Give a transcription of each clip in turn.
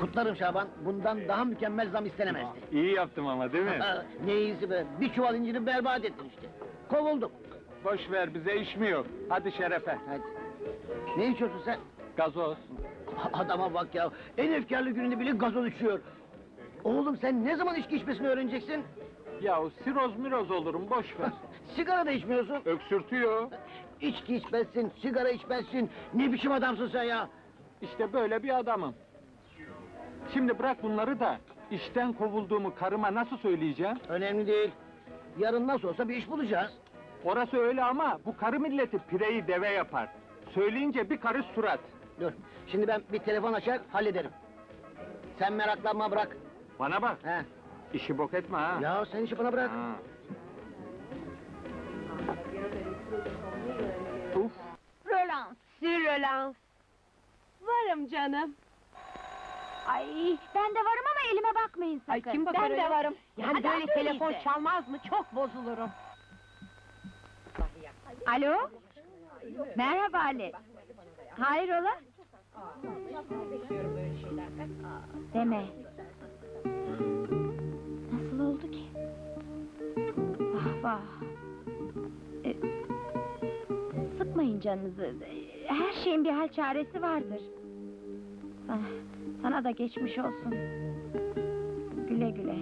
Kutlarım Şaban. Bundan daha mükemmel zam istenemezdi. İyi yaptım ama değil mi? Ha, ne iyisi be. Bir çuval inciri berbat ettin işte. Kovuldum. Boş ver bize iş mi yok? Hadi şerefe. Hadi. Ne içiyorsun sen? Gazoz. Adama bak ya. En efkarlı gününde bile gazoz içiyor. Oğlum sen ne zaman içki içmesini öğreneceksin? Ya siroz miroz olurum boş ver. Sigara da içmiyorsun. Öksürtüyor. İçki içmezsin, sigara içmezsin. Ne biçim adamsın sen ya? İşte böyle bir adamım. Şimdi bırak bunları da işten kovulduğumu karıma nasıl söyleyeceğim? Önemli değil. Yarın nasıl olsa bir iş bulacağız. Orası öyle ama bu karı milleti pireyi deve yapar. Söyleyince bir karış surat. Dur. Şimdi ben bir telefon açar, hallederim. Sen meraklanma bırak. Bana bak, He. işi bok etme ha. Ya sen işi bana bırak. Ha. Uf, Rölans, sürölans. Varım canım. Ay ben de varım ama elime bakmayın sakın. Ay kim bakar Ben öyle? de varım. Yani Hadi böyle at telefon çalmaz mı? Çok bozulurum. Alo? Merhaba Ali. Hayrola? Deme. Nasıl oldu ki? Vah vah. E, sıkmayın canınızı. Her şeyin bir hal çaresi vardır. Ah, sana da geçmiş olsun. Güle güle.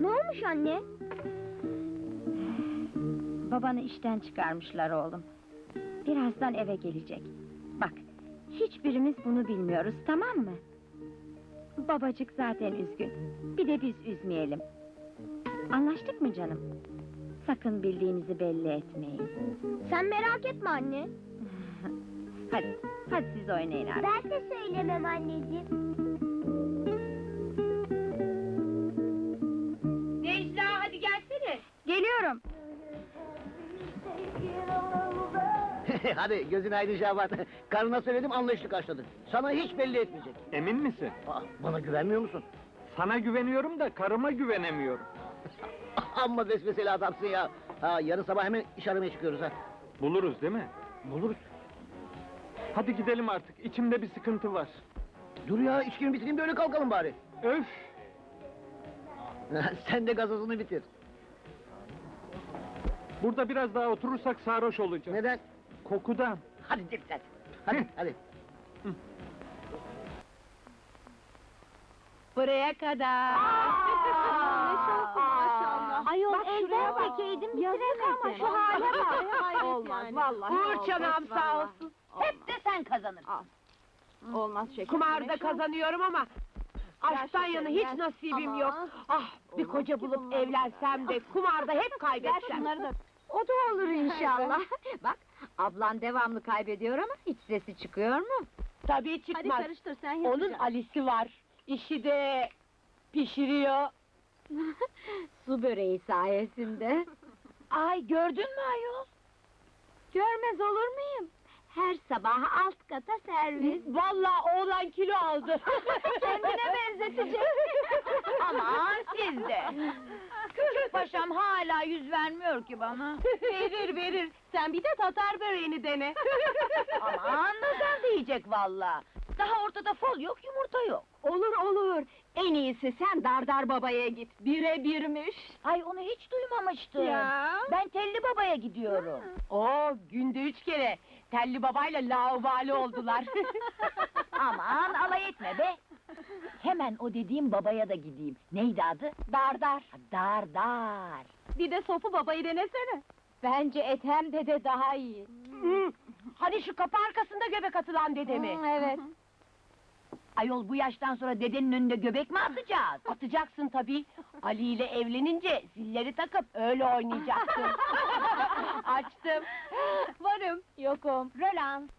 Ne olmuş anne? Babanı işten çıkarmışlar oğlum. Birazdan eve gelecek. Bak, hiçbirimiz bunu bilmiyoruz, tamam mı? Babacık zaten üzgün. Bir de biz üzmeyelim. Anlaştık mı canım? Sakın bildiğinizi belli etmeyin. Sen merak etme anne. Hadi, hadi siz oynayın artık. Ben de söylemem anneciğim. Necla hadi gelsene. Geliyorum. Hadi gözün aydın Şaban. Karına söyledim anlayışlı karşıladı. Sana hiç belli etmeyecek. emin misin? Aa, bana güvenmiyor musun? Sana güveniyorum da karıma güvenemiyorum. Amma vesveseli adamsın ya. Ha, yarın sabah hemen iş aramaya çıkıyoruz ha. Buluruz değil mi? Buluruz. Hadi gidelim artık, içimde bir sıkıntı var. Dur ya içkini bitireyim de öyle kalkalım bari. Öf! Sen de gazozunu bitir. Burada biraz daha oturursak sarhoş olacağız. Neden? Kokudan. Hadi dikkat. Hadi hadi. Buraya kadar. Ayol elden bak. tekeydim Yazık ama şu hale bak. Olmaz vallahi. Uğur çanağım sağ olsun. Sen kazanırsın. Olmaz şeker. Kumarda kazanıyorum ama aşktan yana hiç nasibim yok. Ah bir koca bulup evlensem de kumarda hep kaybetsem. O da olur inşallah. Bak ablan devamlı kaybediyor ama hiç sesi çıkıyor mu? Tabii çıkmaz. karıştır sen Onun Ali'si var. İşi de pişiriyor. Su böreği sayesinde. Ay gördün mü ayol? Görmez olur muyum? Her sabah alt kata servis. Vallahi oğlan kilo aldı. Kendine benzetecek. Aman siz de. Küçük paşam hala yüz vermiyor ki bana. verir verir. Sen bir de tatar böreğini dene. Aman nazar diyecek valla. Daha ortada fol yok yumurta yok. olur olur. En iyisi sen Dardar babaya git. Bire birmiş. Ay onu hiç duymamıştım. Ya. Ben Telli Baba'ya gidiyorum. Oo günde üç kere. Telli babayla laubali oldular. Aman alay etme be. Hemen o dediğim babaya da gideyim. Neydi adı? Dardar. Ha, Dar dar. Bir de sofu babayı denesene. Bence Ethem dede daha iyi. Hı. Hadi şu kapı arkasında göbek atılan dedemi. evet. Ayol bu yaştan sonra dedenin önünde göbek mi atacağız? Atacaksın tabii. Ali ile evlenince zilleri takıp öyle oynayacaksın. Açtım. Varım. Yokum. Rölans.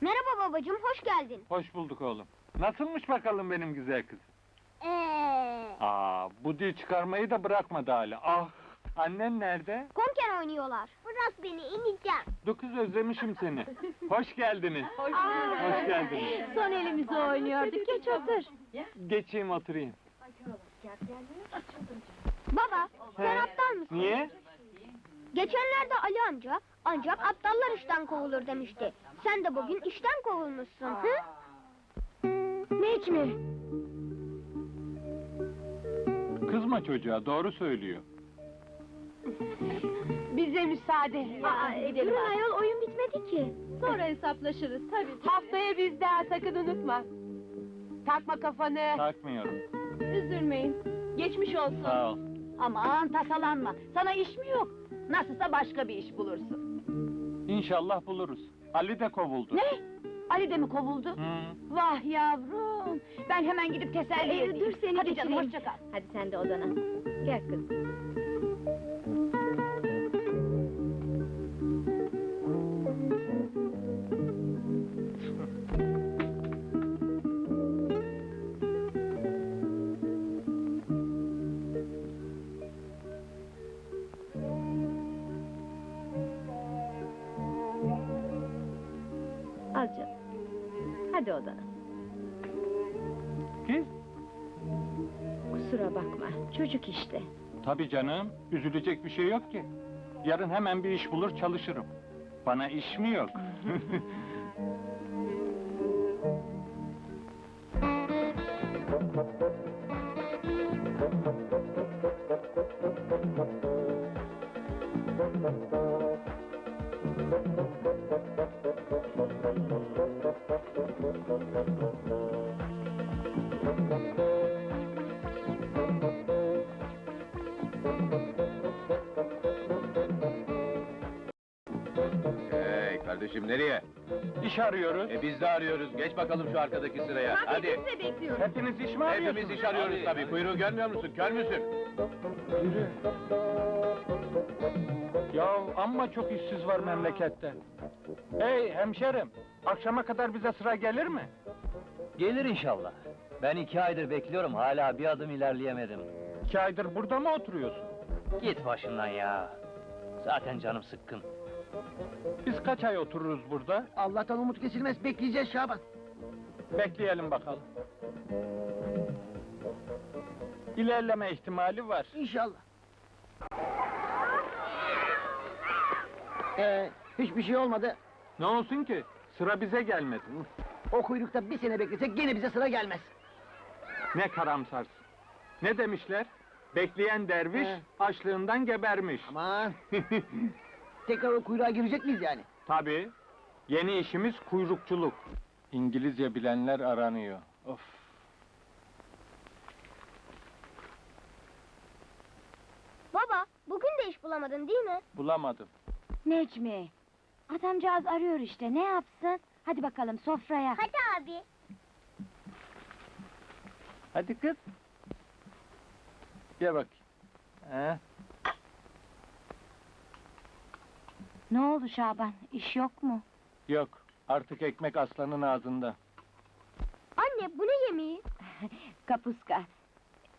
Merhaba babacığım, hoş geldin. Hoş bulduk oğlum. Nasılmış bakalım benim güzel kız? Aa, bu dil çıkarmayı da bırakmadı hala. Ah, annen nerede? konken oynuyorlar. Bırak beni, ineceğim. Dokuz özlemişim seni. Hoş geldiniz. Hoş geldiniz. Son elimizi oynuyorduk. Geç otur. Geçeyim oturayım. Baba, sen aptal mısın? Niye? Geçenlerde Ali amca, ancak aptallar işten kovulur demişti. Sen de bugün işten kovulmuşsun, hı? Necmi! Kızma çocuğa, doğru söylüyor. Bize müsaade. Gidelim ayol, oyun bitmedi ki. Sonra hesaplaşırız tabii. Haftaya bizde ha, sakın unutma. Takma kafanı. Takmıyorum. Üzülmeyin. Geçmiş olsun. Sağ ol. Aman tasalanma. Sana iş mi yok? Nasılsa başka bir iş bulursun. İnşallah buluruz. Ali de kovuldu. Ne? Ali de mi kovuldu? Hı. Vah yavrum. Ben hemen gidip teselli Ee, edeyim. dur seni Hadi canım geçireyim. hoşça kal. Hadi sen de odana. Gel kızım. Al canım. Hadi odana. Çocuk işte. Tabii canım, üzülecek bir şey yok ki. Yarın hemen bir iş bulur çalışırım. Bana iş mi yok? Hey kardeşim nereye? İş arıyoruz. E biz de arıyoruz. Geç bakalım şu arkadaki sıraya. Hadi. Hepiniz iş mi arıyorsunuz? Hepimiz iş arıyoruz tabii. Kuyruğu görmüyor musun? Kör müsün? Yürü. Ya amma çok işsiz var memlekette. Hey hemşerim, akşama kadar bize sıra gelir mi? Gelir inşallah. Ben iki aydır bekliyorum, hala bir adım ilerleyemedim. İki aydır burada mı oturuyorsun? Git başımdan ya. Zaten canım sıkkın. Biz kaç ay otururuz burada? Allah'tan umut kesilmez, bekleyeceğiz Şaban. Bekleyelim bakalım. İlerleme ihtimali var. İnşallah. Ee, hiçbir şey olmadı. Ne olsun ki? Sıra bize gelmedi. O kuyrukta bir sene beklesek gene bize sıra gelmez. Ne karamsarsın. Ne demişler? Bekleyen derviş He. açlığından gebermiş. Aman. Tekrar o kuyruğa girecek miyiz yani? Tabii. Yeni işimiz kuyrukçuluk. İngilizce bilenler aranıyor. Of. Baba, bugün de iş bulamadın değil mi? Bulamadım. Necmi. Adamcağız arıyor işte. Ne yapsın? Hadi bakalım sofraya. Hadi abi. Hadi kız. Gel bak. He? Ne oldu Şaban? İş yok mu? Yok. Artık ekmek aslanın ağzında. Anne, bu ne yemeği? Kapuska.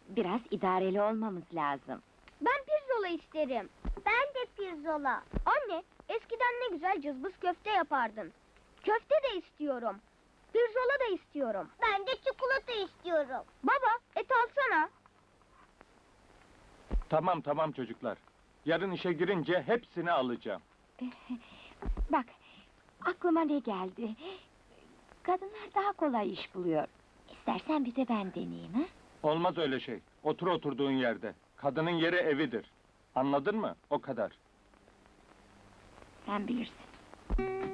Biraz idareli olmamız lazım. Ben pirzola isterim. Ben de pirzola. Anne, eskiden ne güzel cızbız köfte yapardın. Köfte de istiyorum. Pirzola da istiyorum. Ben de çikolata istiyorum. Baba, et alsana. Tamam tamam çocuklar. Yarın işe girince hepsini alacağım. Bak, aklıma ne geldi? Kadınlar daha kolay iş buluyor. İstersen bir de ben deneyeyim ha? Olmaz öyle şey. Otur oturduğun yerde. Kadının yeri evidir. Anladın mı? O kadar. Sen bilirsin.